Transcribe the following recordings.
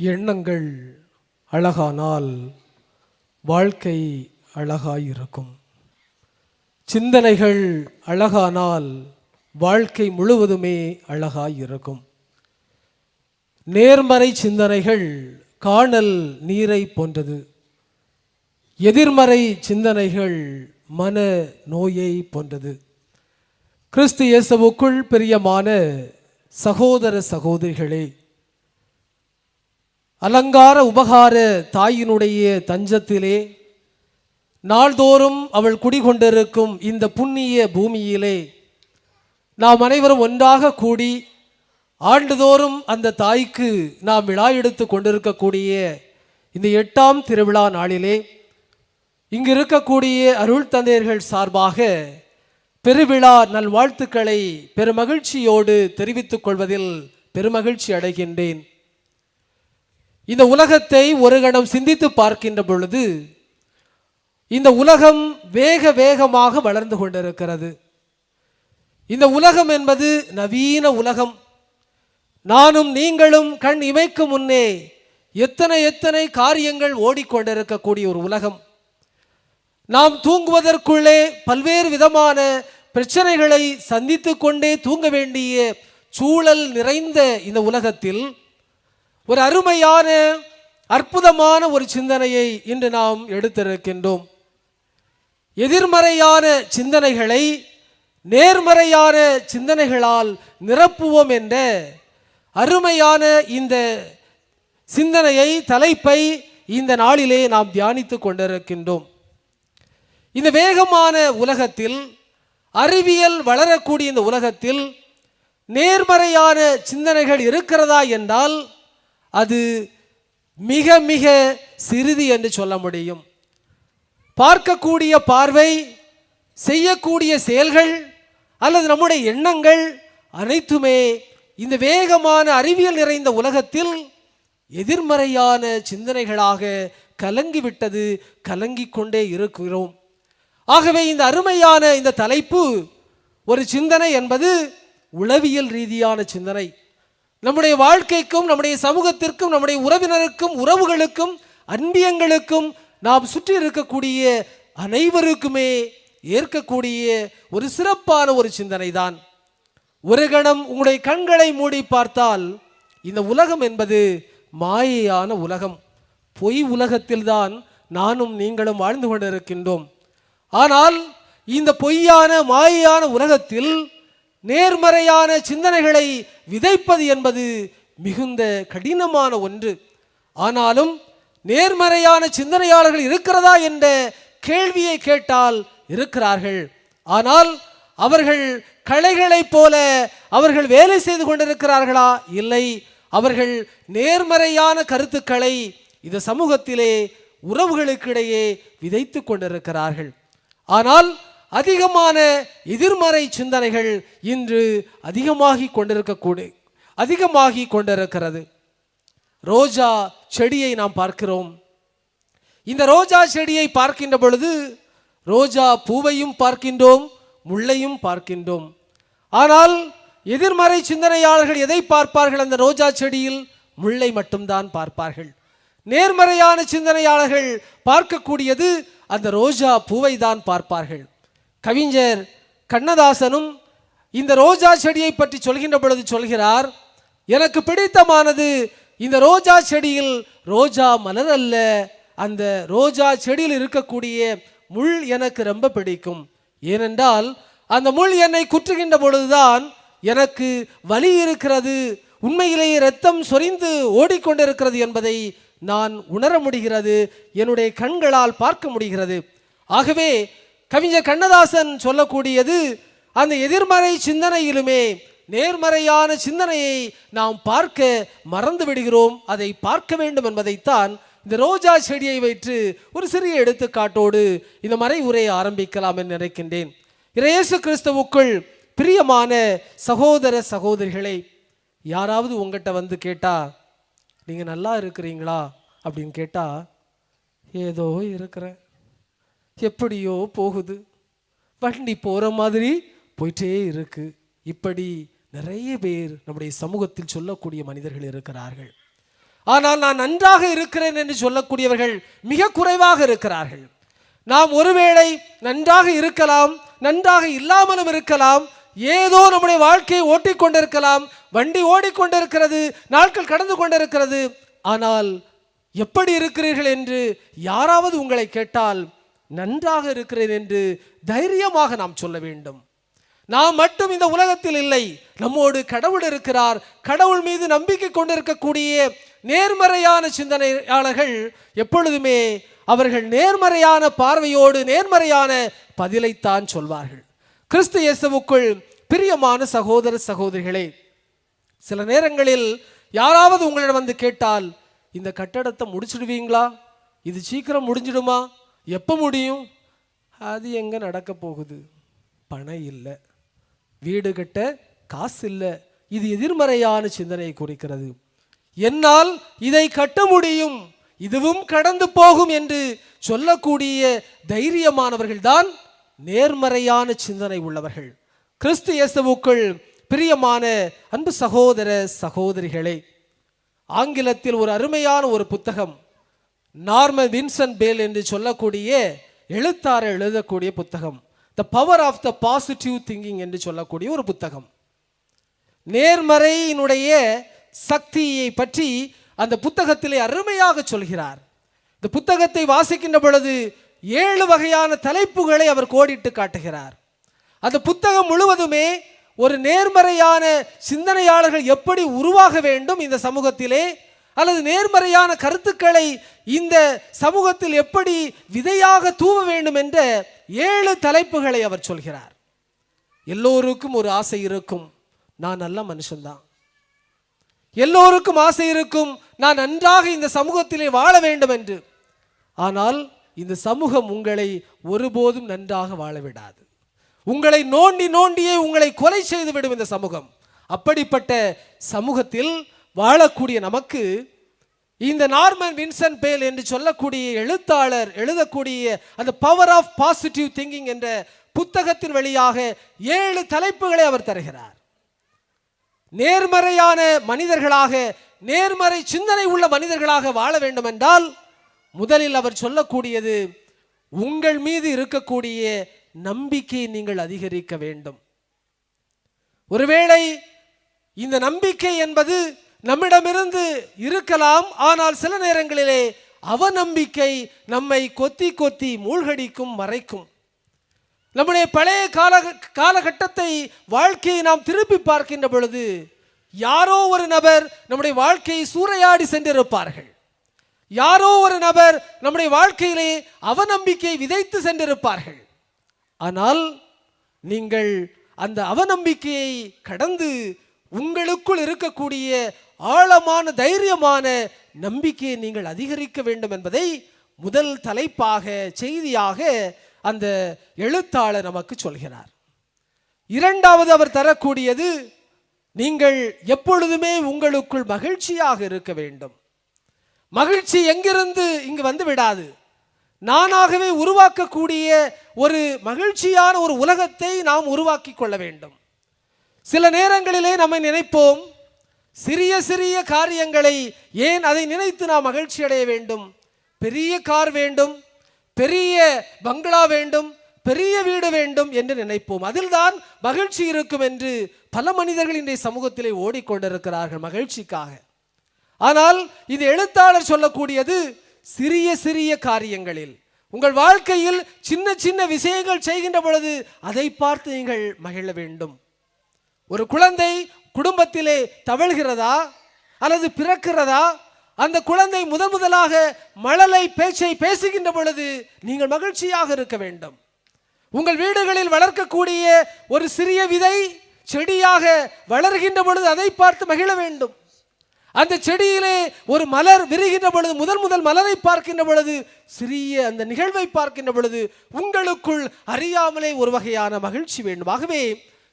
எண்ணங்கள் அழகானால் வாழ்க்கை அழகாயிருக்கும். சிந்தனைகள் அழகானால் வாழ்க்கை முழுவதுமே அழகாயிருக்கும். நேர்மறை சிந்தனைகள் காணல் நீரை போன்றது. எதிர்மறை சிந்தனைகள் மன நோயை போன்றது. கிறிஸ்து இயேசுவுக்குள் பிரியமான சகோதர சகோதரிகளே அலங்கார உபகார தாயினுடைய தஞ்சத்திலே நாள்தோறும் அவள் குடிகொண்டிருக்கும் இந்த புண்ணிய பூமியிலே நாம் அனைவரும் ஒன்றாக கூடி ஆண்டுதோறும் அந்த தாய்க்கு நாம் விழா எடுத்து கொண்டிருக்கக்கூடிய இந்த எட்டாம் திருவிழா நாளிலே இங்கு இருக்கக்கூடிய அருள் தந்தையர்கள் சார்பாக பெருவிழா நல்வாழ்த்துக்களை பெருமகிழ்ச்சியோடு தெரிவித்துக் கொள்வதில் பெருமகிழ்ச்சி அடைகின்றேன். இந்த உலகத்தை ஒரு கணம் சிந்தித்து பார்க்கின்ற பொழுது இந்த உலகம் வேக வேகமாக வளர்ந்து கொண்டிருக்கிறது. இந்த உலகம் என்பது நவீன உலகம். நானும் நீங்களும் கண் இமைக்கும் முன்னே எத்தனை எத்தனை காரியங்கள் ஓடிக்கொண்டிருக்கக்கூடிய ஒரு உலகம். நாம் தூங்குவதற்குள்ளே பல்வேறு விதமான பிரச்சனைகளை சந்தித்து கொண்டே தூங்க வேண்டிய சூழல் நிறைந்த இந்த உலகத்தில் ஒரு அருமையான அற்புதமான ஒரு சிந்தனையை இன்று நாம் எடுத்திருக்கின்றோம். எதிர்மறையான சிந்தனைகளை நேர்மறையான சிந்தனைகளால் நிரப்புவோம் என்ற அருமையான இந்த சிந்தனையை தலைப்பை இந்த நாளிலே நாம் தியானித்துக் கொண்டிருக்கின்றோம். இந்த வேகமான உலகத்தில் அறிவியல் வளரக்கூடிய இந்த உலகத்தில் நேர்மறையான சிந்தனைகள் இருக்கிறதா என்றால் அது மிக மிக சிறிது என்று சொல்ல முடியும். பார்க்கக்கூடிய பார்வை செய்யக்கூடிய செயல்கள் அல்லது நம்முடைய எண்ணங்கள் அனைத்துமே இந்த வேகமான அறிவியல் நிறைந்த உலகத்தில் எதிர்மறையான சிந்தனைகளாக கலங்கிவிட்டது கலங்கிக் கொண்டே இருக்கிறோம். ஆகவே இந்த அருமையான இந்த தலைப்பு ஒரு சிந்தனை என்பது உளவியல் ரீதியான சிந்தனை. நம்முடைய வாழ்க்கைக்கும் நம்முடைய சமூகத்திற்கும் நம்முடைய உறவினருக்கும் உறவுகளுக்கும் அன்பியங்களுக்கும் நாம் சுற்றி இருக்கக்கூடிய அனைவருக்குமே ஏற்கக்கூடிய ஒரு சிறப்பான ஒரு சிந்தனை தான் ஒரு கணம் உங்களுடைய கண்களை மூடி பார்த்தால் இந்த உலகம் என்பது மாயையான உலகம். பொய் உலகத்தில்தான் நானும் நீங்களும் வாழ்ந்து கொண்டிருக்கின்றோம். ஆனால் இந்த பொய்யான மாயையான உலகத்தில் நேர்மறையான சிந்தனைகளை விதைப்பது என்பது மிகுந்த கடினமான ஒன்று. ஆனாலும் நேர்மறையான சிந்தனையாளர்கள் இருக்கிறதா என்ற கேள்வியை கேட்டால் இருக்கிறார்கள். ஆனால் அவர்கள் களைகளைப் போல அவர்கள் வேலை செய்து கொண்டிருக்கிறார்களா? இல்லை. அவர்கள் நேர்மறையான கருத்துக்களை இந்த சமூகத்திலே உறவுகளுக்கிடையே விதைத்து கொண்டிருக்கிறார்கள். ஆனால் அதிகமான எதிர்மறை சிந்தனைகள் இன்று அதிகமாகி கொண்டிருக்கக்கூடு அதிகமாகி கொண்டிருக்கிறது. ரோஜா செடியை நாம் பார்க்கிறோம். இந்த ரோஜா செடியை பார்க்கின்ற பொழுது ரோஜா பூவையும் பார்க்கின்றோம் முள்ளையும் பார்க்கின்றோம். ஆனால் எதிர்மறை சிந்தனையாளர்கள் எதை பார்ப்பார்கள்? அந்த ரோஜா செடியில் முள்ளை மட்டும்தான் பார்ப்பார்கள். நேர்மறையான சிந்தனையாளர்கள் பார்க்கக்கூடியது அந்த ரோஜா பூவை தான் பார்ப்பார்கள். கவிஞர் கண்ணதாசனும் இந்த ரோஜா செடியை பற்றி சொல்கின்ற பொழுது சொல்கிறார் எனக்கு பிடித்தமானது இந்த ரோஜா செடியில் ரோஜா மலர் அல்ல அந்த ரோஜா செடியில் இருக்கக்கூடிய முள் எனக்கு ரொம்ப பிடிக்கும். ஏனென்றால் அந்த முள் என்னை குற்றுகின்ற பொழுதுதான் எனக்கு வலி இருக்கிறது. உண்மையிலேயே ரத்தம் சொரிந்து ஓடிக்கொண்டிருக்கிறது என்பதை நான் உணர முடிகிறது. என்னுடைய கண்களால் பார்க்க முடிகிறது. ஆகவே கவிஞர் கண்ணதாசன் சொல்லக்கூடியது அந்த எதிர்மறை சிந்தனையிலுமே நேர்மறையான சிந்தனையை நாம் பார்க்க மறந்து விடுகிறோம். அதை பார்க்க வேண்டும் என்பதைத்தான் இந்த ரோஜா செடியை வைத்து ஒரு சிறிய எடுத்துக்காட்டோடு இந்த மறை உரையை ஆரம்பிக்கலாம் என்று நினைக்கின்றேன். இறையேசு கிறிஸ்துவுக்குள் பிரியமான சகோதர சகோதரிகளை யாராவது உங்ககிட்ட வந்து கேட்டா நீங்கள் நல்லா இருக்கிறீங்களா? அப்படின்னு கேட்டால் ஏதோ இருக்கிறேன். எப்படியோ போகுது. வண்டி போகிற மாதிரி போயிட்டே இருக்கு. இப்படி நிறைய பேர் நம்முடைய சமூகத்தில் சொல்லக்கூடிய மனிதர்கள் இருக்கிறார்கள். ஆனால் நான் நன்றாக இருக்கிறேன் என்று சொல்லக்கூடியவர்கள் மிக குறைவாக இருக்கிறார்கள். நாம் ஒருவேளை நன்றாக இருக்கலாம் நன்றாக இல்லாமலும் இருக்கலாம் ஏதோ நம்முடைய வாழ்க்கையை ஓட்டிக்கொண்டிருக்கலாம் வண்டி ஓடிக்கொண்டிருக்கிறது நாட்கள் கடந்து கொண்டிருக்கிறது. ஆனால் எப்படி இருக்கிறீர்கள் என்று யாராவது உங்களை கேட்டால் நன்றாக இருக்கிறேன் என்று தைரியமாக நாம் சொல்ல வேண்டும். நாம் மட்டும் இந்த உலகத்தில் இல்லை நம்மோடு கடவுள் இருக்கிறார். கடவுள் மீது நம்பிக்கை கொண்டிருக்கக்கூடிய நேர்மறையான சிந்தனையாளர்கள் எப்பொழுதுமே அவர்கள் நேர்மறையான பார்வையோடு நேர்மறையான பதிலைத்தான் சொல்வார்கள். கிறிஸ்து இயேசுவுக்குள் பிரியமான சகோதர சகோதரிகளே சில நேரங்களில் யாராவது உங்களிடம் வந்து கேட்டால் இந்த கட்டடத்தை முடிச்சிடுவீங்களா? இது சீக்கிரம் முடிஞ்சிடுமா? எப்போ முடியும்? அது எங்கே நடக்க போகுது? பணம் இல்லை. வீடு கட்ட காசு இல்லை. இது எதிர்மறையான சிந்தனையை குறிக்கிறது. என்னால் இதை கட்ட முடியும். இதுவும் கடந்து போகும் என்று சொல்லக்கூடிய தைரியமானவர்கள்தான் நேர்மறையான சிந்தனை உள்ளவர்கள். கிறிஸ்து இயேசுவுக்குள் பிரியமான அன்பு சகோதர சகோதரிகளே ஆங்கிலத்தில் ஒரு அருமையான ஒரு புத்தகம் நார்மன் வின்சன் பேல் என்று சொல்லக்கூடிய எழுத்தார எழுதக்கூடிய புத்தகம். The power of the positive thinking என்று சொல்லக்கூடிய ஒரு புத்தகம். நேர்மறையினுடைய சக்தியை பற்றி அந்த புத்தகத்திலே அருமையாக சொல்கிறார். இந்த புத்தகத்தை வாசிக்கின்ற பொழுது ஏழு வகையான தலைப்புகளை அவர் கோடிட்டு காட்டுகிறார். அந்த புத்தகம் முழுவதுமே ஒரு நேர்மறையான சிந்தனையாளர்கள் எப்படி உருவாக வேண்டும் இந்த சமூகத்திலே அல்லது நேர்மறையான கருத்துக்களை இந்த சமூகத்தில் எப்படி விதையாக தூவ வேண்டும் என்ற ஏழு தலைப்புகளை அவர் சொல்கிறார். எல்லோருக்கும் ஒரு ஆசை இருக்கும் நான் நல்ல மனுஷன்தான். எல்லோருக்கும் ஆசை இருக்கும் நான் நன்றாக இந்த சமூகத்திலே வாழ வேண்டும் என்று. ஆனால் இந்த சமூகம் உங்களை ஒருபோதும் நன்றாக வாழ விடாது உங்களை நோண்டி நோண்டியே உங்களை கொலை செய்து விடும் இந்த சமூகம். அப்படிப்பட்ட சமூகத்தில் வாழக்கூடிய நமக்கு இந்த நார்மன் வின்சன் பேல் என்று சொல்லக்கூடிய எழுத்தாளர் எழுதக்கூடிய அந்த பவர் ஆஃப் பாசிட்டிவ் திங்கிங் என்ற புத்தகத்தின் வழியாக ஏழு தலைப்புகளை அவர் தருகிறார். நேர்மறையான மனிதர்களாக நேர்மறை சிந்தனை உள்ள மனிதர்களாக வாழ வேண்டும் என்றால் முதலில் அவர் சொல்லக்கூடியது உங்கள் மீது இருக்கக்கூடிய நம்பிக்கையை நீங்கள் அதிகரிக்க வேண்டும். ஒருவேளை இந்த நம்பிக்கை என்பது நம்மிடமிருந்து இருக்கலாம் ஆனால் சில நேரங்களிலே அவநம்பிக்கை நம்மை கொத்தி கொத்தி மூழ்கடிக்கும் மறைக்கும். நம்முடைய பழைய கால காலகட்டத்தை வாழ்க்கையை நாம் திருப்பி பார்க்கின்ற பொழுது யாரோ ஒரு நபர் நம்முடைய வாழ்க்கையை சூறையாடி சென்றிருப்பார்கள். யாரோ ஒரு நபர் நம்முடைய வாழ்க்கையிலே அவநம்பிக்கையை விதைத்து சென்றிருப்பார்கள். ஆனால் நீங்கள் அந்த அவநம்பிக்கையை கடந்து உங்களுக்குள் இருக்கக்கூடிய ஆழமான தைரியமான நம்பிக்கையை நீங்கள் அதிகரிக்க வேண்டும் என்பதை முதல் தலைப்பாக செய்தியாக அந்த எழுத்தாளர் நமக்கு சொல்கிறார். இரண்டாவது அவர் தரக்கூடியது நீங்கள் எப்பொழுதுமே உங்களுக்குள் மகிழ்ச்சியாக இருக்க வேண்டும். மகிழ்ச்சி எங்கிருந்து இங்கு வந்து விடாது. நானாகவே உருவாக்கக்கூடிய ஒரு மகிழ்ச்சியான ஒரு உலகத்தை நாம் உருவாக்கி கொள்ள வேண்டும். சில நேரங்களிலே நம்மை நினைப்போம் சிறிய சிறிய காரியங்களை ஏன் அதை நினைத்து நாம் மகிழ்ச்சி அடைய வேண்டும்? பெரிய கார் வேண்டும் பெரிய பங்களா வேண்டும் பெரிய வீடு வேண்டும் என்று நினைப்போம். அதில்தான் மகிழ்ச்சி இருக்கும் என்று பல மனிதர்கள் இன்றைய சமூகத்திலே ஓடிக்கொண்டிருக்கிறார்கள் மகிழ்ச்சிக்காக. ஆனால் இது எழுத்தாளர் சொல்லக்கூடியது சிறிய சிறிய காரியங்களில். உங்கள் வாழ்க்கையில் சின்ன சின்ன விஷயங்கள் செய்கின்ற பொழுது அதை பார்த்து நீங்கள் மகிழ வேண்டும். ஒரு குழந்தை குடும்பத்திலே தவழ்கிறதா? அல்லது பிறக்கிறதா? அந்த குழந்தை முதன் முதலாக மழலை பேச்சை பேசுகின்ற பொழுது நீங்கள் மகிழ்ச்சியாக இருக்க வேண்டும். உங்கள் வீடுகளில் வளர்க்கக்கூடிய ஒரு சிறிய விதை செடியாக வளர்கின்ற பொழுது அதை பார்த்து மகிழ வேண்டும். அந்த செடியிலே ஒரு மலர் விரிகின்ற பொழுது முதல் முதல் மலரை பார்க்கின்ற பொழுது சிறிய அந்த நிகழ்வை பார்க்கின்ற பொழுது உங்களுக்குள் அறியாமலே ஒரு வகையான மகிழ்ச்சி வேண்டும். ஆகவே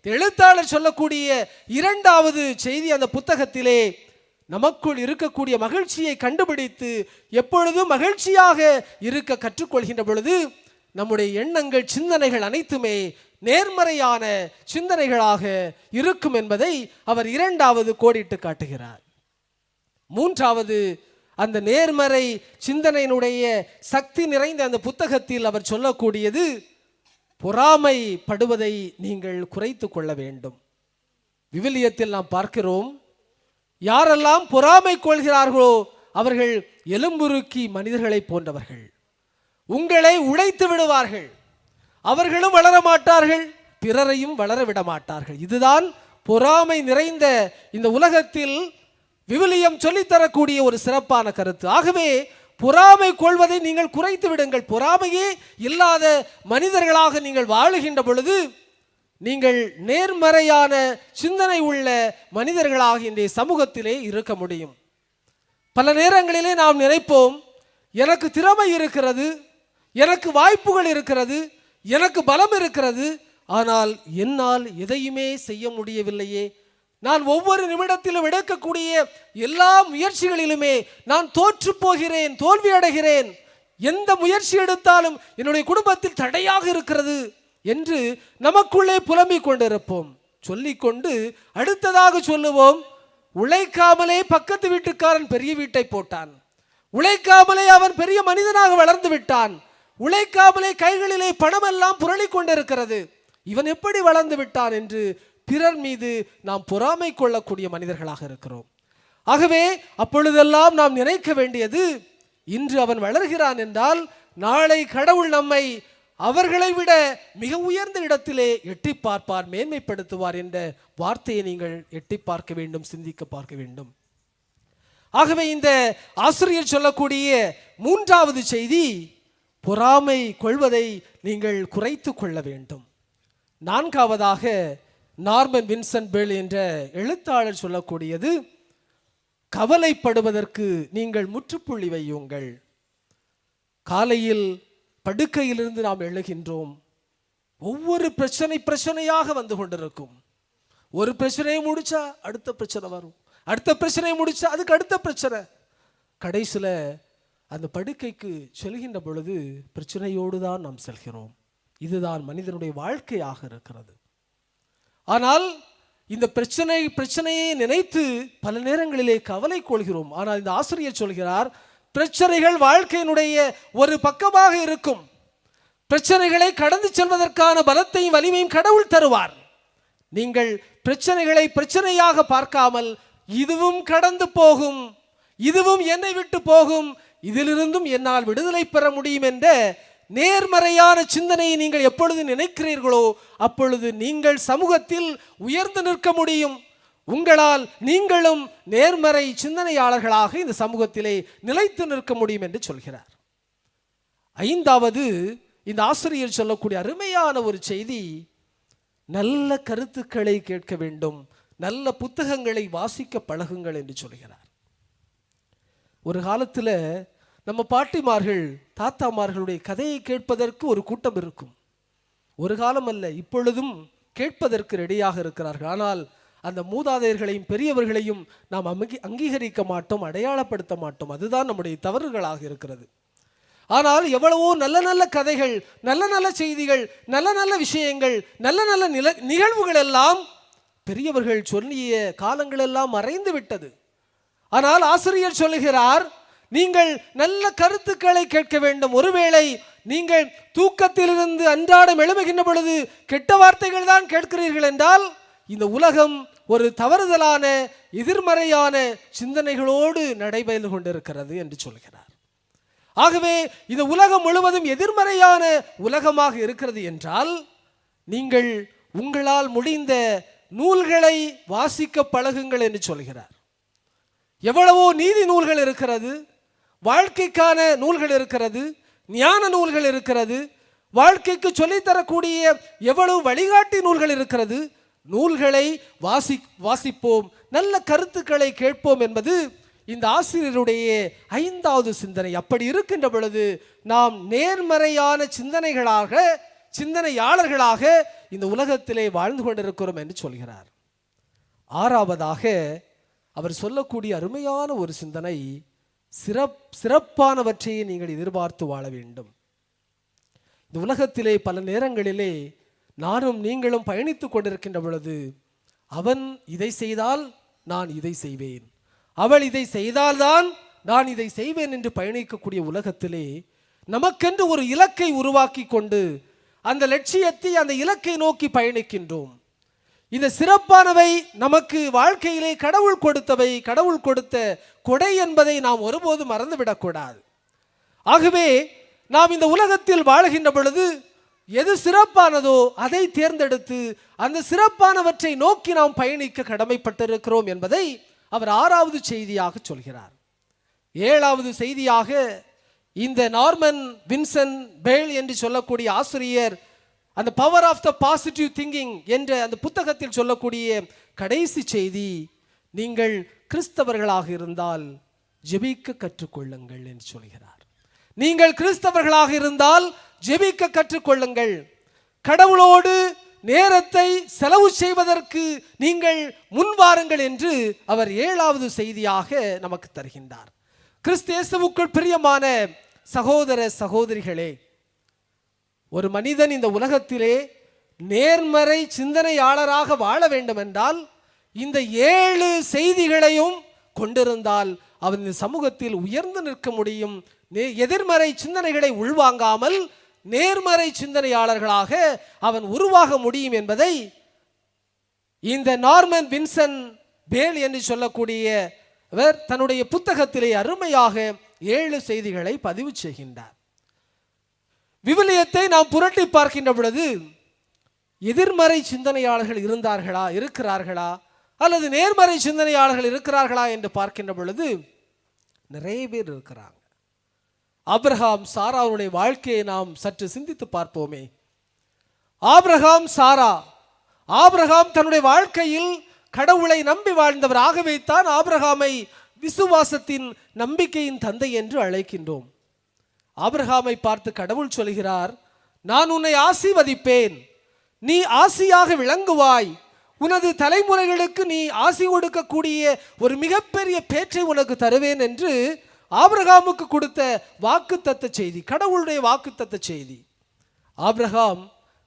எழுத்தாளர் சொல்லக்கூடிய இரண்டாவது செய்தி அந்த புத்தகத்திலே நமக்குள் இருக்கக்கூடிய மகிழ்ச்சியை கண்டுபிடித்து எப்பொழுதும் மகிழ்ச்சியாக இருக்க கற்றுக்கொள்கின்ற பொழுது நம்முடைய எண்ணங்கள் சிந்தனைகள் அனைத்துமே நேர்மறையான சிந்தனைகளாக இருக்கும் என்பதை அவர் இரண்டாவது கோடிட்டு காட்டுகிறார். மூன்றாவது அந்த நேர்மறை சிந்தனையினுடைய சக்தி நிறைந்த அந்த புத்தகத்தில் அவர் சொல்லக்கூடியது பொறாமைப்படுவதை நீங்கள் குறைத்து கொள்ள வேண்டும். விவிலியத்தில் நாம் பார்க்கிறோம் யாரெல்லாம் பொறாமை கொள்கிறார்களோ அவர்கள் எலும்புருக்கி மனிதர்களை போன்றவர்கள். உங்களை உடைத்து விடுவார்கள். அவர்களும் வளர மாட்டார்கள் பிறரையும் வளர விட மாட்டார்கள். இதுதான் பொறாமை நிறைந்த இந்த உலகத்தில் விவிலியம் சொல்லித்தரக்கூடிய ஒரு சிறப்பான கருத்து. ஆகவே பொறாமை கொள்வதை நீங்கள் குறைத்து விடுங்கள். பொறாமையே இல்லாத மனிதர்களாக நீங்கள் வாழுகின்ற பொழுது நீங்கள் நேர்மறையான சிந்தனை உள்ள மனிதர்களாக இன்றைய சமூகத்திலே இருக்க முடியும். பல நேரங்களிலே நாம் நினைப்போம் எனக்கு திறமை இருக்கிறது எனக்கு வாய்ப்புகள் இருக்கிறது எனக்கு பலம் இருக்கிறது ஆனால் என்னால் எதையுமே செய்ய முடியவில்லையே. நான் ஒவ்வொரு நிமிடத்திலும் எடுக்கக்கூடிய எல்லா முயற்சிகளிலுமே நான் தோற்று போகிறேன் தோல்வி அடைகிறேன். எந்த முயற்சி எடுத்தாலும் என்னுடைய குடும்பத்தில் தடையாக இருக்கிறது என்று நமக்குள்ளே புலம்பிக் கொண்டிருப்போம். சொல்லிக்கொண்டு அடுத்ததாக சொல்லுவோம் உழைக்காமலே பக்கத்து வீட்டுக்காரன் பெரிய வீட்டை போட்டான். உழைக்காமலே அவன் பெரிய மனிதனாக வளர்ந்து விட்டான். உழைக்காமலே கைகளிலே பணமெல்லாம் புரளி கொண்டிருக்கிறது. இவன் எப்படி வளர்ந்து விட்டான்? என்று பிறர் மீது நாம் பொறாமை கொள்ளக்கூடிய மனிதர்களாக இருக்கிறோம். ஆகவே அப்பொழுதெல்லாம் நாம் நினைக்க வேண்டியது இன்று அவன் வளர்கிறான் என்றால் நாளை கடவுள் நம்மை அவர்களை விட மிக உயர்ந்த இடத்திலே எட்டி பார்ப்பார் மேன்மைப்படுத்துவார் என்ற வார்த்தையை நீங்கள் எட்டி பார்க்க வேண்டும் சிந்திக்க பார்க்க வேண்டும். ஆகவே இந்த ஆசிரியர் சொல்லக்கூடிய மூன்றாவது செய்தி பொறாமை கொள்வதை நீங்கள் குறைத்து கொள்ள வேண்டும். நான்காவதாக நார்மன் வின்சென்ட் பேல் என்ற எழுத்தாளர் சொல்லக்கூடியது கவலைப்படுவதற்கு நீங்கள் முற்றுப்புள்ளி வையுங்கள். காலையில் படுக்கையிலிருந்து நாம் எழுகின்றோம். ஒவ்வொரு பிரச்சனை பிரச்சனையாக வந்து கொண்டிருக்கும். ஒரு பிரச்சனையை முடிச்சா அடுத்த பிரச்சனை வரும். அடுத்த பிரச்சனையை முடிச்சா அதுக்கு அடுத்த பிரச்சனை. கடைசியில் அந்த படுக்கைக்கு செல்கின்ற பொழுது பிரச்சனையோடு தான் நாம் செல்கிறோம். இதுதான் மனிதனுடைய வாழ்க்கையாக இருக்கிறது. ஆனால் இந்த பிரச்சனை பிரச்சனையை நினைத்து பல நேரங்களிலே கவலை கொள்கிறோம். ஆனால் இந்த ஆசிரியர் சொல்கிறார் பிரச்சனைகள் வாழ்க்கையினுடைய ஒரு பக்கமாக இருக்கும். பிரச்சனைகளை கடந்து செல்வதற்கான பலத்தையும் வலிமையும் கடவுள் தருவார். நீங்கள் பிரச்சனைகளை பிரச்சனையாக பார்க்காமல் இதுவும் கடந்து போகும் இதுவும் என்னை விட்டு போகும் இதிலிருந்தும் என்னால் விடுதலை பெற முடியும் என்ற நேர்மறையான சிந்தனையை நீங்கள் எப்பொழுது நினைக்கிறீர்களோ அப்பொழுது நீங்கள் சமூகத்தில் உயர்ந்து நிற்க முடியும். உங்களால் நீங்களும் நேர்மறை சிந்தனையாளர்களாக இந்த சமூகத்திலே நிலைத்து நிற்க முடியும் என்று சொல்கிறார். ஐந்தாவது இந்த ஆசிரியர் சொல்லக்கூடிய அருமையான ஒரு செய்தி நல்ல கருத்துக்களை கேட்க வேண்டும் நல்ல புத்தகங்களை வாசிக்க பழகுங்கள் என்று சொல்கிறார். ஒரு காலத்தில் நம்ம பாட்டிமார்கள் தாத்தாமார்களுடைய கதையை கேட்பதற்கு ஒரு கூட்டம் இருக்கும். ஒரு காலம் அல்ல இப்பொழுதும் கேட்பதற்கு ரெடியாக இருக்கிறார்கள். ஆனால் அந்த மூதாதையர்களையும் பெரியவர்களையும் நாம் அங்கி அங்கீகரிக்க மாட்டோம் அடையாளப்படுத்த மாட்டோம். அதுதான் நம்முடைய தவறுகளாக இருக்கிறது. ஆனால் எவ்வளவோ நல்ல நல்ல கதைகள் நல்ல நல்ல செய்திகள் நல்ல நல்ல விஷயங்கள் நல்ல நல்ல நில நிகழ்வுகள் எல்லாம் பெரியவர்கள் சொல்லிய காலங்களெல்லாம் மறைந்து விட்டது. ஆனால் ஆசிரியர் சொல்லுகிறார் நீங்கள் நல்ல கருத்துக்களை கேட்க வேண்டும். ஒருவேளை நீங்கள் தூக்கத்திலிருந்து அன்றாடம் எழுமுகின்ற பொழுது கெட்ட வார்த்தைகள் தான் கேட்கிறீர்கள் என்றால் இந்த உலகம் ஒரு தவறுதலான எதிர்மறையான சிந்தனைகளோடு நடைபெற்று கொண்டிருக்கிறது என்று சொல்கிறார். ஆகவே இந்த உலகம் முழுவதும் எதிர்மறையான உலகமாக இருக்கிறது என்றால் நீங்கள் உங்களால் முடிந்த நூல்களை வாசிக்க பழகுங்கள் என்று சொல்கிறார். எவ்வளவோ நீதி நூல்கள் இருக்கிறது. வாழ்க்கைக்கான நூல்கள் இருக்கிறது ஞான நூல்கள் இருக்கிறது வாழ்க்கைக்கு சொல்லித்தரக்கூடிய எவ்வளவு வழிகாட்டி நூல்கள் இருக்கிறது நூல்களை வாசி வாசிப்போம் நல்ல கருத்துக்களை கேட்போம் என்பது இந்த ஆசிரியருடைய ஐந்தாவது சிந்தனை. அப்படி இருக்கின்ற பொழுது நாம் நேர்மறையான சிந்தனைகளாக சிந்தனையாளர்களாக இந்த உலகத்திலே வாழ்ந்து கொண்டிருக்கிறோம் என்று சொல்கிறார். ஆறாவதாக அவர் சொல்லக்கூடிய அருமையான ஒரு சிந்தனை சிறப் சிறப்பானவற்றையே நீங்கள் எதிர்பார்த்து வாழ வேண்டும். இந்த உலகத்திலே பல நேரங்களிலே நானும் நீங்களும் பயணித்து கொண்டிருக்கின்ற பொழுது அவன் இதை செய்தால் நான் இதை செய்வேன். அவள் இதை செய்தால்தான் நான் இதை செய்வேன் என்று பயணிக்கக்கூடிய உலகத்திலே நமக்கென்று ஒரு இலக்கை உருவாக்கி கொண்டு அந்த லட்சியத்தை அந்த இலக்கை நோக்கி பயணிக்கின்றோம். இந்த சிறப்பானவை நமக்கு வாழ்க்கையிலே கடவுள் கொடுத்தவை கடவுள் கொடுத்த கொடை என்பதை நாம் ஒருபோது மறந்துவிடக்கூடாது. ஆகவே நாம் இந்த உலகத்தில் வாழுகின்ற பொழுது எது சிறப்பானதோ அதை தேர்ந்தெடுத்து அந்த சிறப்பானவற்றை நோக்கி நாம் பயணிக்க கடமைப்பட்டிருக்கிறோம் என்பதை அவர் ஆறாவது செய்தியாக சொல்கிறார். ஏழாவது செய்தியாக இந்த நார்மன் வின்சன் பேல் என்று சொல்லக்கூடிய ஆசிரியர் அந்த power of the positive thinking என்ற அந்த புத்தகத்தில் சொல்லக்கூடிய கடைசி செய்தி நீங்கள் கிறிஸ்தவர்களாக இருந்தால் ஜெபிக்க கற்றுக்கொள்ளுங்கள் என்று சொல்கிறார். நீங்கள் கிறிஸ்தவர்களாக இருந்தால் ஜெபிக்க கற்றுக்கொள்ளுங்கள். கடவுளோடு நேரத்தை செலவு செய்வதற்கு நீங்கள் முன்வாருங்கள் என்று அவர் ஏழாவது செய்தியாக நமக்கு தருகின்றார். கிறிஸ்தேசுவுக்குள் பிரியமான சகோதர சகோதரிகளே ஒரு மனிதன் இந்த உலகத்திலே நேர்மறை சிந்தனையாளராக வாழ வேண்டும் என்றால் இந்த ஏழு செய்திகளையும் கொண்டிருந்தால் அவன் இந்த சமூகத்தில் உயர்ந்து நிற்க முடியும். எதிர்மறை சிந்தனைகளை உள்வாங்காமல் நேர்மறை சிந்தனையாளர்களாக அவன் உருவாக முடியும் என்பதை இந்த நார்மன் வின்சன் பேல் என்று சொல்லக்கூடியவர் தன்னுடைய புத்தகத்திலே அருமையாக ஏழு செய்திகளை பதிவு செய்கின்றார். விவிலியத்தை நாம் புரட்டி பார்க்கின்ற பொழுது எதிர்மறை சிந்தனையாளர்கள் இருந்தார்களா இருக்கிறார்களா? அல்லது நேர்மறை சிந்தனையாளர்கள் இருக்கிறார்களா என்று பார்க்கின்ற பொழுது நிறைய பேர் இருக்கிறாங்க. ஆபிரகாம் சாராவுடைய வாழ்க்கையை நாம் சற்று சிந்தித்து பார்ப்போமே. ஆப்ரஹாம் சாரா ஆப்ரஹாம் தன்னுடைய வாழ்க்கையில் கடவுளை நம்பி வாழ்ந்தவர் ஆகவே தான் ஆப்ரஹாமை விசுவாசத்தின் நம்பிக்கையின் தந்தை என்று அழைக்கின்றோம். ஆபிரகாமை பார்த்து கடவுள் சொல்கிறார் நான் உன்னை ஆசீர்வதிப்பேன். நீ ஆசியாக விளங்குவாய். உனது தலைமுறைகளுக்கு நீ ஆசி கொடுக்கக்கூடிய ஒரு மிகப்பெரிய பேற்றை உனக்கு தருவேன் என்று ஆபிரகாமுக்கு கொடுத்த வாக்குத்தத்த செய்தி கடவுளுடைய வாக்குத்தத்த செய்தி. ஆபிரகாம்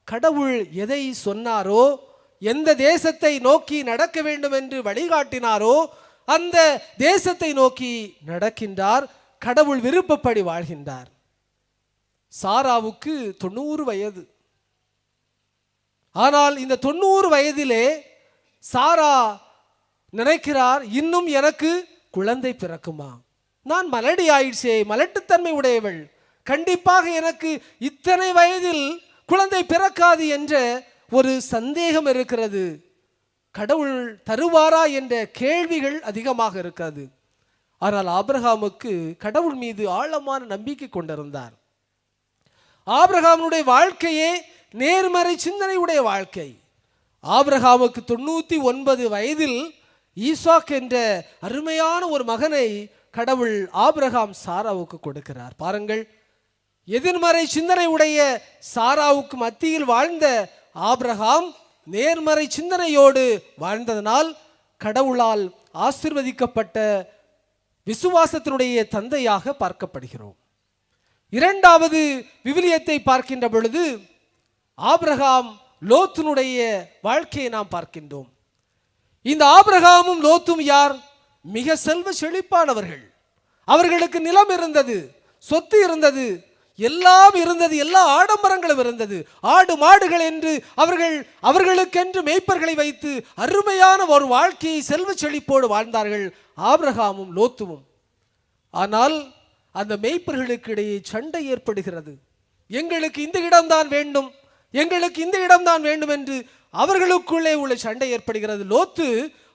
கடவுள் எதை சொன்னாரோ எந்த தேசத்தை நோக்கி நடக்க வேண்டும் என்று வழிகாட்டினாரோ அந்த தேசத்தை நோக்கி நடக்கின்றார். கடவுள் விருப்பப்படி வாழ்கின்றார். சாராவுக்கு தொண்ணூறு வயது. ஆனால் இந்த தொண்ணூறு வயதிலே சாரா நினைக்கிறார் இன்னும் எனக்கு குழந்தை பிறக்குமா? நான் மலடி ஆயிடுச்சே மலட்டுத்தன்மை உடையவள். கண்டிப்பாக எனக்கு இத்தனை வயதில் குழந்தை பிறக்காது என்ற ஒரு சந்தேகம் இருக்கிறது. கடவுள் தருவாரா என்ற கேள்விகள் அதிகமாக இருக்கிறது ஆனால் ஆபிரகாமுக்கு கடவுள் மீது ஆழமான நம்பிக்கை கொண்டிருந்தார். ஆபிரகாமுடைய வாழ்க்கையே நேர்மறை சிந்தனையுடைய வாழ்க்கை. ஆபிரகாமுக்கு தொண்ணூத்தி ஒன்பது வயதில் ஈசாக் என்ற அருமையான ஒரு மகனை கடவுள் ஆபிரகாம் சாராவுக்கு கொடுக்கிறார். பாருங்கள் எதிர்மறை சிந்தனை உடைய சாராவுக்கு மத்தியில் வாழ்ந்த ஆபிரகாம் நேர்மறை சிந்தனையோடு வாழ்ந்ததனால் கடவுளால் ஆசிர்வதிக்கப்பட்ட விசுவாசத்தினுடைய தந்தையாக பார்க்கப்படுகிறோம். இரண்டாவது விவிலியத்தை பார்க்கின்ற பொழுது ஆபிரகாம் லோத்தினுடைய வாழ்க்கையை நாம் பார்க்கின்றோம். இந்த ஆபிரகாமும் லோத்தும் யார்? மிக செல்வ செழிப்பானவர்கள். அவர்களுக்கு நிலம் இருந்தது சொத்து இருந்தது எல்லாம் இருந்தது எல்லா ஆடம்பரங்களும் இருந்தது. ஆடு மாடுகள் என்று அவர்கள் அவர்களுக்கென்று மேய்ப்பர்களை வைத்து அருமையான ஒரு வாழ்க்கையை செல்வ செழிப்போடு வாழ்ந்தார்கள் ஆபிரகாமும் லோத்துவும். ஆனால் அந்த மேய்ப்பர்களுக்கு இடையே சண்டை ஏற்படுகிறது. எங்களுக்கு இந்த இடம்தான் வேண்டும் எங்களுக்கு இந்த இடம்தான் வேண்டும் என்று அவர்களுக்குள்ளே உள்ள சண்டை ஏற்படுகிறது. லோத்து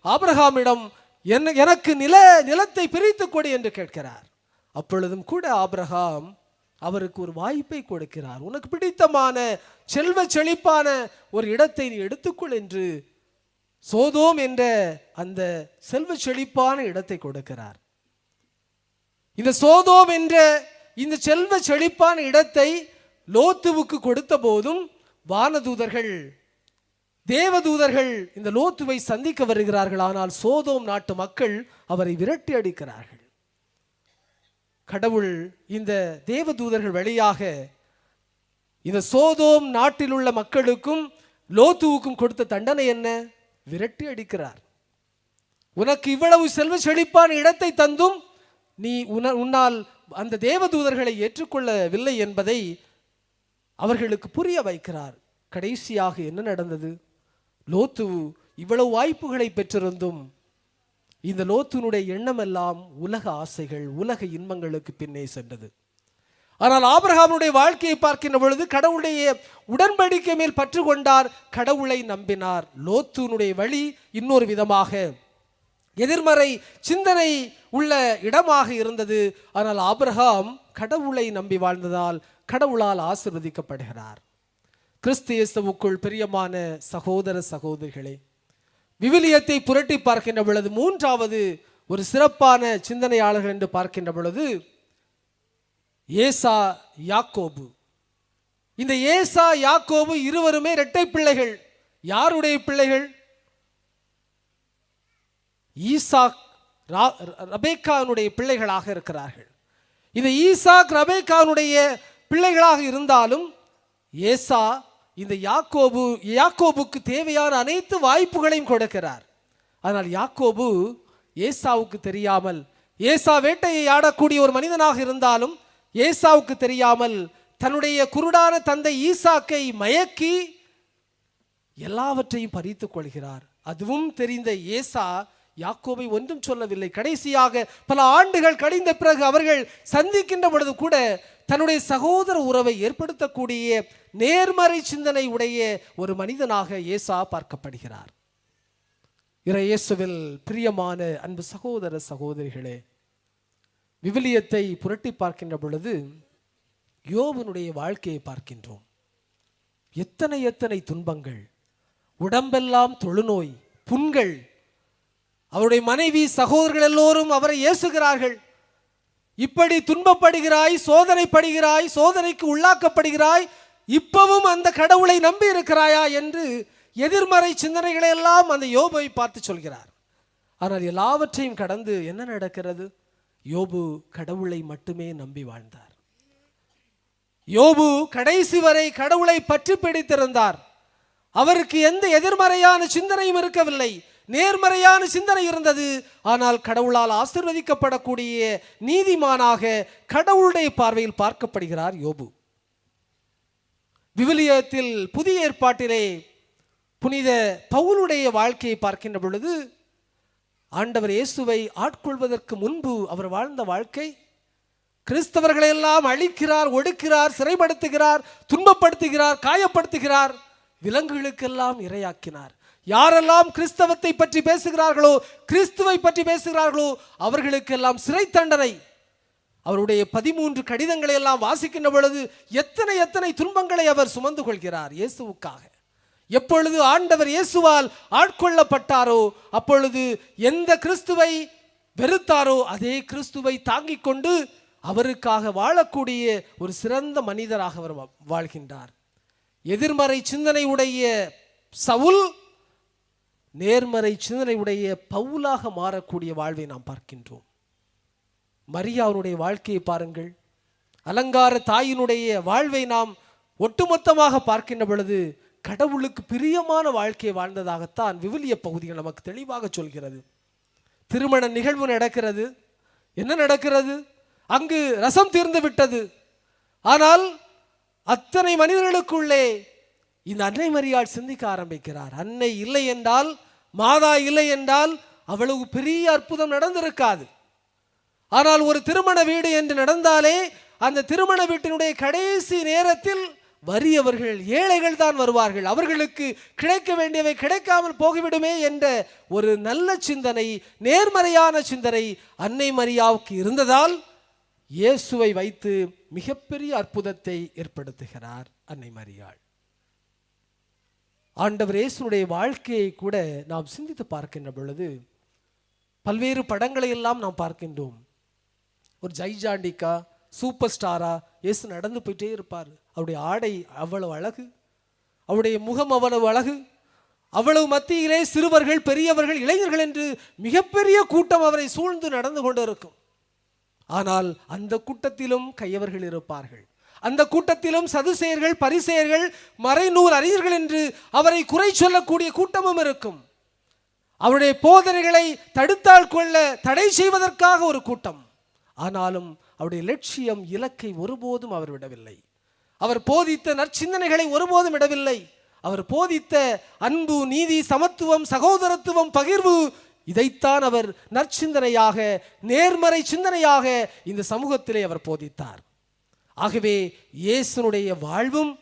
ஆபிரகாமிடம் என்ன எனக்கு நில நிலத்தை பிரித்து கொடு என்று கேட்கிறார். அப்பொழுதும் கூட ஆபிரகாம் அவருக்கு ஒரு வாய்ப்பை கொடுக்கிறார். உனக்கு பிடித்தமான செல்வ செழிப்பான ஒரு இடத்தை நீ எடுத்துக்கொள் என்று சோதோம் என்ற அந்த செல்வ செழிப்பான இடத்தை கொடுக்கிறார். இந்த சோதோம் என்ற இந்த செல்வ செழிப்பான இடத்தை லோத்துவுக்கு கொடுத்த போதும் வானதூதர்கள் தேவதூதர்கள் இந்த லோத்துவை சந்திக்க வருகிறார்கள். ஆனால் சோதோம் நாட்டு மக்கள் அவரை விரட்டி அடிக்கிறார்கள். கடவுள் இந்த தேவதூதர்கள் வழியாக இந்த சோதோம் நாட்டில் உள்ள மக்களுக்கும் லோத்துவுக்கும் கொடுத்த தண்டனை என்ன? விரட்டி அடிக்கிறார். உனக்கு இவ்வளவு செல்வ செழிப்பான இடத்தை தந்தும் நீ உன உன்னால் அந்த தேவதூதர்களை ஏற்றுக்கொள்ளவில்லை என்பதை அவர்களுக்கு புரிய வைக்கிறார். கடைசியாக என்ன நடந்தது? லோத்து இவ்வளவு வாய்ப்புகளை பெற்றிருந்தும் இந்த லோத்துனுடைய எண்ணமெல்லாம் உலக ஆசைகள் உலக இன்பங்களுக்கு பின்னே சென்றது. ஆனால் ஆபிரகாமுடைய வாழ்க்கையை பார்க்கின்ற பொழுது கடவுளுடைய உடன்படிக்கை மேல் பற்று கொண்டார் கடவுளை நம்பினார். லோத்துனுடைய வழி இன்னொரு விதமாக எதிர்மறை சிந்தனை உள்ள இடமாக இருந்தது. ஆனால் ஆபிரகாம் கடவுளை நம்பி வாழ்ந்ததால் கடவுளால் ஆசிர்வதிக்கப்படுகிறார். கிறிஸ்து இயேசுவுக்குள் பிரியமான சகோதர சகோதரிகளே விவிலியத்தை புரட்டி பார்க்கின்ற பொழுது மூன்றாவது ஒரு சிறப்பான சிந்தனையாளர்கள் என்று பார்க்கின்ற பொழுது ஏசா யாக்கோபு. இந்த ஏசா யாக்கோபு இருவருமே இரட்டை பிள்ளைகள். யாருடைய பிள்ளைகள்? ஈசாக் ரா- ரபேக்கானுடைய பிள்ளைகளாக இருக்கிறார்கள். இந்த ஈசாக் ரபேக்கானுடைய பிள்ளைகளாக இருந்தாலும் ஏசா இந்த யாக்கோபு யாக்கோபுக்கு தேவையான அனைத்து வாய்ப்புகளையும் கொடுக்கிறார். ஆனால் யாக்கோபு ஏசாவுக்கு தெரியாமல் ஏசா வேட்டையை ஆடக்கூடிய ஒரு மனிதனாக இருந்தாலும் ஏசாவுக்கு தெரியாமல் தன்னுடைய குருடான தந்தை ஈசாக்கை மயக்கி எல்லாவற்றையும் பறித்துக் கொள்கிறார். அதுவும் தெரிந்த ஏசா யாக்கோபை ஒன்றும் சொல்லவில்லை. கடைசியாக பல ஆண்டுகள் கழிந்த பிறகு அவர்கள் சந்திக்கின்ற பொழுது கூட தன்னுடைய சகோதர உறவை ஏற்படுத்தக்கூடிய நேர்மறை சிந்தனை உடைய ஒரு மனிதனாக ஏசா பார்க்கப்படுகிறார். இறையேசுவில் பிரியமான அன்பு சகோதர சகோதரிகளே விவிலியத்தை புரட்டி பார்க்கின்ற பொழுது யோபனுடைய வாழ்க்கையை பார்க்கின்றோம். எத்தனை எத்தனை துன்பங்கள் உடம்பெல்லாம் தொழுநோய் புண்கள் அவருடைய மனைவி சகோதரர்கள் எல்லோரும் அவரை ஏசுகிறார்கள். இப்படி துன்பப்படுகிறாய் சோதனைப்படுகிறாய் சோதனைக்கு உள்ளாக்கப்படுகிறாய் இப்பவும் அந்த கடவுளை நம்பி இருக்கிறாயா என்று எதிர்மறை சிந்தனைகளை எல்லாம் அந்த யோபை பார்த்து சொல்கிறார். ஆனால் எல்லாவற்றையும் கடந்து என்ன நடக்கிறது? யோபு கடவுளை மட்டுமே நம்பி வாழ்ந்தார். யோபு கடைசி வரை கடவுளை பற்றி பிடித்திருந்தார். அவருக்கு எந்த எதிர்மறையான சிந்தனையும் இருக்கவில்லை. நேர்மறையான சிந்தனை இருந்தது. ஆனால் கடவுளால் ஆசிர்வதிக்கப்படக்கூடிய நீதிமானாக கடவுளுடைய பார்வையில் பார்க்கப்படுகிறார் யோபு. விவிலியத்தில் புதிய ஏற்பாட்டிலே புனித பவுலுடைய வாழ்க்கையை பார்க்கின்ற பொழுது ஆண்டவர் இயேசுவை ஆட்கொள்வதற்கு முன்பு அவர் வாழ்ந்த வாழ்க்கை கிறிஸ்தவர்களையெல்லாம் அழிக்கிறார் ஒடுக்கிறார் சிறைப்படுத்துகிறார் துன்பப்படுத்துகிறார் காயப்படுத்துகிறார் விலங்குகளுக்கெல்லாம் இரையாக்கினார். யாரெல்லாம் கிறிஸ்தவத்தை பற்றி பேசுகிறார்களோ கிறிஸ்துவை பற்றி பேசுகிறார்களோ அவர்களுக்கெல்லாம் சிறை தண்டனை அவருடைய பதிமூன்று கடிதங்களை எல்லாம் வாசிக்கின்ற பொழுது எத்தனை எத்தனை துன்பங்களை அவர் சுமந்து கொள்கிறார் இயேசுவுக்காக. எப்பொழுது ஆண்டவர் இயேசுவால் ஆட்கொள்ளப்பட்டாரோ அப்பொழுது எந்த கிறிஸ்துவை வெறுத்தாரோ அதே கிறிஸ்துவை தாங்கிக் கொண்டு அவருக்காக வாழக்கூடிய ஒரு சிறந்த மனிதராக அவர் வா- வாழ்கின்றார். எதிர்மறை சிந்தனை உடைய சவுல் நேர்மறை சிந்தனை உடைய பவுலாக மாறக்கூடிய வாழ்வை நாம் பார்க்கின்றோம். மரியாவுடைய வாழ்க்கையை பாருங்கள். அலங்கார தாயினுடைய வாழ்வை நாம் ஒட்டுமொத்தமாக பார்க்கின்ற பொழுது கடவுளுக்கு பிரியமான வாழ்க்கையை வாழ்ந்ததாகத்தான் விவிலிய பகுதிகள் நமக்கு தெளிவாக சொல்கிறது. திருமண நிகழ்வு நடக்கிறது. என்ன நடக்கிறது? அங்கு ரசம் தீர்ந்து விட்டது. ஆனால் அத்தனை மனிதர்களுக்குள்ளே இந்த அன்னை மரியாள் சிந்திக்க ஆரம்பிக்கிறார். அன்னை இல்லை என்றால் மாதா இல்லை என்றால் அவ்வளவு பெரிய அற்புதம் நடந்திருக்காது. ஆனால் ஒரு திருமண வீடு என்று நடந்தாலே அந்த திருமண வீட்டினுடைய கடைசி நேரத்தில் வறியவர்கள் ஏழைகள் தான் வருவார்கள். அவர்களுக்கு கிடைக்க வேண்டியவை கிடைக்காமல் போகிவிடுமே என்ற ஒரு நல்ல சிந்தனை நேர்மறையான சிந்தனை அன்னை மரியாவுக்கு இருந்ததால் இயேசுவை வைத்து மிகப்பெரிய அற்புதத்தை ஏற்படுத்துகிறார் அன்னை மரியாள். ஆண்டவர் இயேசுனுடைய வாழ்க்கையை கூட நாம் சிந்தித்து பார்க்கின்ற பொழுது பல்வேறு படங்களை எல்லாம் நாம் பார்க்கின்றோம். ஒரு ஜைஜாண்டிக்கா சூப்பர் ஸ்டாரா இயேசு நடந்து போயிட்டே இருப்பார். அவருடைய ஆடை அவ்வளவு அழகு அவருடைய முகம் அவ்வளவு அழகு அவ்வளவு மத்தியிலே சிறுவர்கள் பெரியவர்கள் இளைஞர்கள் என்று மிகப்பெரிய கூட்டம் அவரை சூழ்ந்து நடந்து கொண்டிருக்கும். ஆனால் அந்த கூட்டத்திலும் கையவர்கள் இருப்பார்கள். அந்த கூட்டத்திலும் சதுசேயர்கள் பரிசேயர்கள் மறைநூல் அறிஞர்கள் என்று அவரை குறை சொல்லக்கூடிய கூட்டமும் இருக்கும். அவருடைய போதனைகளை தடுத்தால் கொள்ள தடை செய்வதற்காக ஒரு கூட்டம். ஆனாலும் அவருடைய லட்சியம் இலக்கை ஒருபோதும் அவர் விடவில்லை. அவர் போதித்த நற்சிந்தனைகளை ஒருபோதும் விடவில்லை. அவர் போதித்த அன்பு நீதி சமத்துவம் சகோதரத்துவம் பகிர்வு இதைத்தான் அவர் நற்சிந்தனையாக நேர்மறை சிந்தனையாக இந்த சமூகத்திலே அவர் போதித்தார். ஆகவே இயேசுனுடைய வாழ்வும்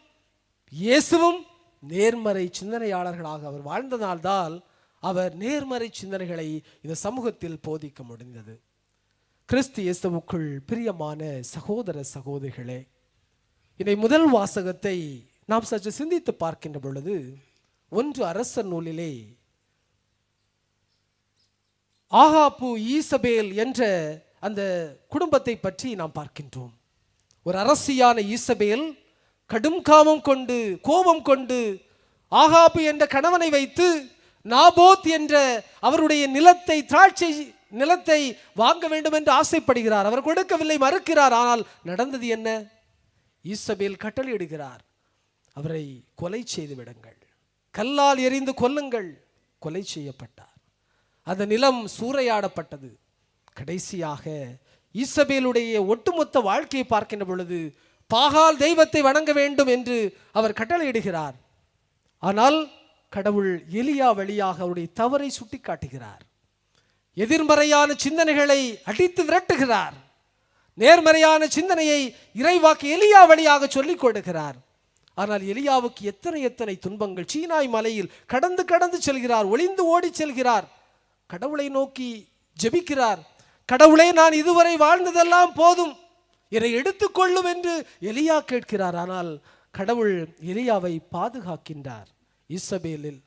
இயேசுவும் நேர்மறை சிந்தனையாளர்களாக அவர் வாழ்ந்ததால்தான் அவர் நேர்மறை சிந்தனைகளை இந்த சமூகத்தில் போதிக்க முடிந்தது. கிறிஸ்து இயேசுவுக்குள் பிரியமான சகோதர சகோதரிகளே இதை முதல் வாசகத்தை நாம் சற்று சிந்தித்து பார்க்கின்ற பொழுது ஒன்று அரச நூலிலே ஆகாப்பு ஈசபேல் என்ற அந்த குடும்பத்தை பற்றி நாம் பார்க்கின்றோம். ஒரு அரசியான ஈசபேல் கடும் காமம் கொண்டு கோபம் கொண்டு ஆகாப்பு என்ற கணவனை வைத்து நாபோத் என்ற அவருடைய நிலத்தை திராட்சை நிலத்தை வாங்க வேண்டும் என்று ஆசைப்படுகிறார். அவர் கொடுக்கவில்லை மறுக்கிறார். ஆனால் நடந்தது என்ன? ஈசபேல் கட்டளையிடுகிறார். அவரை கொலை செய்து விடுங்கள். கல்லால் எறிந்து கொல்லுங்கள். கொலை செய்யப்பட்டார். அந்த நிலம் சூறையாடப்பட்டது. கடைசியாக ஈசபேலுடைய ஒட்டுமொத்த வாழ்க்கையை பார்க்கின்ற பொழுது பாகால் தெய்வத்தை வணங்க வேண்டும் என்று அவர் கட்டளையிடுகிறார். ஆனால் கடவுள் எலியா வழியாக அவருடைய தவறை சுட்டிக்காட்டுகிறார். எதிர்மறையான சிந்தனைகளை அடித்து விரட்டுகிறார். நேர்மறையான சிந்தனையை இறைவாக்கு எலியா வழியாக சொல்லிக் கொடுக்கிறார். ஆனால் எலியாவுக்கு எத்தனை எத்தனை துன்பங்கள் சீனாய் மலையில் கடந்து கடந்து செல்கிறார் ஒளிந்து ஓடி செல்கிறார். கடவுளை நோக்கி ஜெபிக்கிறார். கடவுளே நான் இதுவரை வாழ்ந்ததெல்லாம் போதும். என்னை எடுத்துக்கொள்ளும் என்று எலியா கேட்கிறார். ஆனால் கடவுள் எலியாவை பாதுகாக்கின்றார். இசபேலில்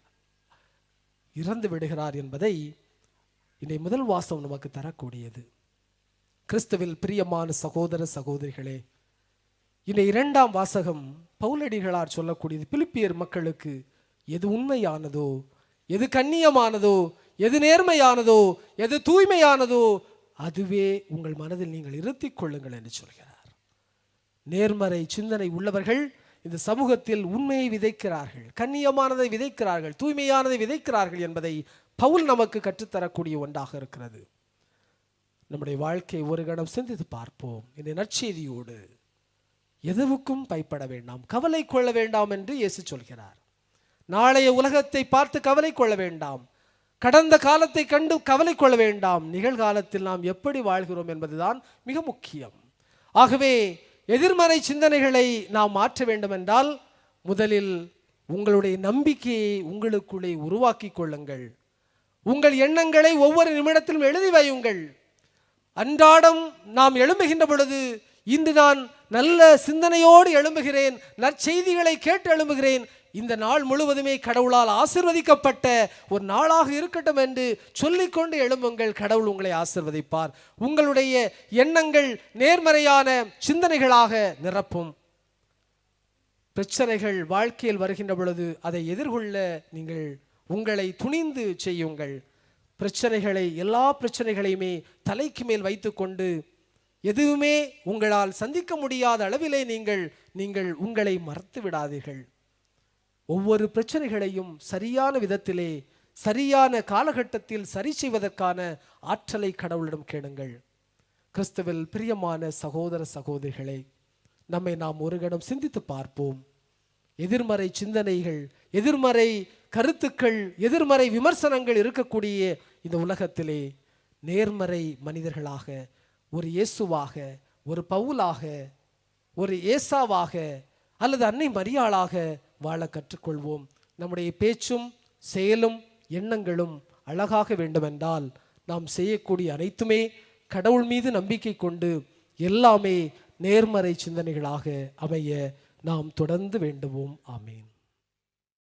இறந்து விடுகிறார் என்பதை இன்றைய முதல் வாசம் நமக்கு தரக்கூடியது. கிறிஸ்துவில் பிரியமான சகோதர சகோதரிகளே இந்த இரண்டாம் வாசகம் பவுலடிகளார் சொல்லக்கூடியது. பிலிப்பியர் மக்களுக்கு எது உண்மையானதோ எது கண்ணியமானதோ எது நேர்மையானதோ எது தூய்மையானதோ அதுவே உங்கள் மனதில் நீங்கள் இருத்தி கொள்ளுங்கள் என்று சொல்கிறார். நேர்மறை சிந்தனை உள்ளவர்கள் இந்த சமூகத்தில் உண்மையை விதைக்கிறார்கள் கண்ணியமானதை விதைக்கிறார்கள் தூய்மையானதை விதைக்கிறார்கள் என்பதை பவுல் நமக்கு கற்றுத்தரக்கூடிய ஒன்றாக இருக்கிறது. நம்முடைய வாழ்க்கை ஒரு கணம் சிந்தித்து பார்ப்போம். இந்த நற்செய்தியோடு எதுவுக்கும் பயப்பட வேண்டாம் கவலை கொள்ள வேண்டாம் என்று இயேசு சொல்கிறார். நாளைய உலகத்தை பார்த்து கவலை கொள்ள வேண்டாம். கடந்த காலத்தை கண்டு கவலை கொள்ள வேண்டாம். நிகழ்காலத்தில் நாம் எப்படி வாழ்கிறோம் என்பதுதான் மிக முக்கியம். ஆகவே எதிர்மறை சிந்தனைகளை நாம் மாற்ற வேண்டும் என்றால் முதலில் உங்களுடைய நம்பிக்கையை உங்களுக்குள்ளே உருவாக்கி கொள்ளுங்கள். உங்கள் எண்ணங்களை ஒவ்வொரு நிமிடத்திலும் எழுதி வையுங்கள். அன்றாடம் நாம் எழும்புகின்ற பொழுது இன்று நான் நல்ல சிந்தனையோடு எழும்புகிறேன் நற்செய்திகளை கேட்டு எழும்புகிறேன் இந்த நாள் முழுவதுமே கடவுளால் ஆசிர்வதிக்கப்பட்ட ஒரு நாளாக இருக்கட்டும் என்று சொல்லிக்கொண்டு எழும்புங்கள். கடவுள் உங்களை ஆசிர்வதிப்பார். உங்களுடைய எண்ணங்கள் நேர்மறையான சிந்தனைகளாக நிரப்பும். பிரச்சனைகள் வாழ்க்கையில் வருகின்ற பொழுது அதை எதிர்கொள்ள நீங்கள் உங்களை துணிந்து செய்யுங்கள். பிரச்சனைகளை எல்லா பிரச்சனைகளையுமே தலைக்கு மேல் வைத்துக்கொண்டு எதுவுமே உங்களால் சந்திக்க முடியாத அளவிலே நீங்கள் நீங்கள் உங்களை மறத்து விடாதீர்கள். ஒவ்வொரு பிரச்சனைகளையும் சரியான விதத்திலே சரியான காலகட்டத்தில் சரி செய்வதற்கான ஆற்றலை கடவுளிடம் கேளுங்கள். கிறிஸ்துவில் பிரியமான சகோதர சகோதரிகளை நம்மை நாம் ஒரு கணம் சிந்தித்து பார்ப்போம். எதிர்மறை சிந்தனைகள் எதிர்மறை கருத்துக்கள் எதிர்மறை விமர்சனங்கள் இருக்கக்கூடிய இந்த உலகத்திலே நேர்மறை மனிதர்களாக ஒரு இயேசுவாக ஒரு பவுலாக ஒரு ஏசாவாக அல்லது அன்னை மரியாளாக வாழ கற்றுக்கொள்வோம். நம்முடைய பேச்சும் செயலும் எண்ணங்களும் அழகாக வேண்டுமென்றால் நாம் செய்யக்கூடிய அனைத்துமே கடவுள் மீது நம்பிக்கை கொண்டு எல்லாமே நேர்மறை சிந்தனைகளாக அமைய நாம் தொடர்ந்து வேண்டுவோம். ஆமேன்.